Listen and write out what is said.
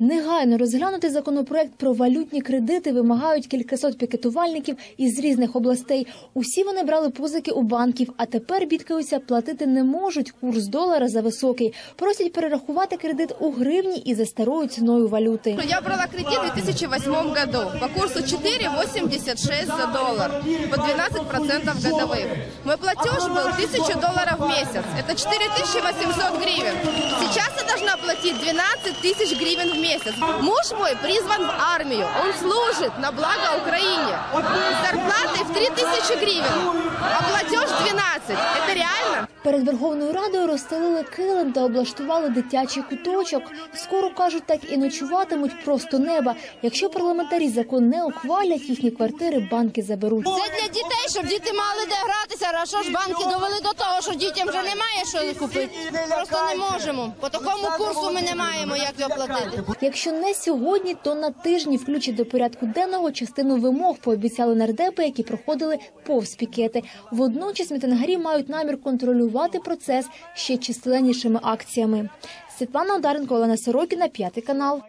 Негайно розглянути законопроект про валютні кредити вимагають кількасот пікетувальників із різних областей. Усі вони брали позики у банків, а тепер бідкаються, платити не можуть. Курс долара за високий. Просять перерахувати кредит у гривні і за старою ціною валюти. Я брала кредит в 2008 году по курсу 4,86 за доллар, по 12% годовых. Мой платеж был 1000 долларов в месяц, это 4800 гривен. Сейчас я должна платить 12 тысяч гривен в месяц. Муж мой призван в армию, он служит на благо Украине. С в 3000 гривен, а платеж 12. Перед Верховною Радою розстелили килим та облаштували дитячий куточок. Скоро кажуть, так і ночуватимуть просто неба. Якщо парламентарі закон не ухвалять, їхні квартири банки заберуть. Це для дітей, щоб діти мали де гратися. А що ж банки довели до того, що дітям вже немає що купити. Просто не можемо. По такому курсу ми не маємо як його. Якщо не сьогодні, то на тижні включать до порядку денного частину вимог, пообіцяли нардепи, які проходили повз пікети. Водночас мітингарі мають намір контролювати процес ще численнішими акціями. Світлана Одаренко, Олена Сорокіна, п'ятий канал.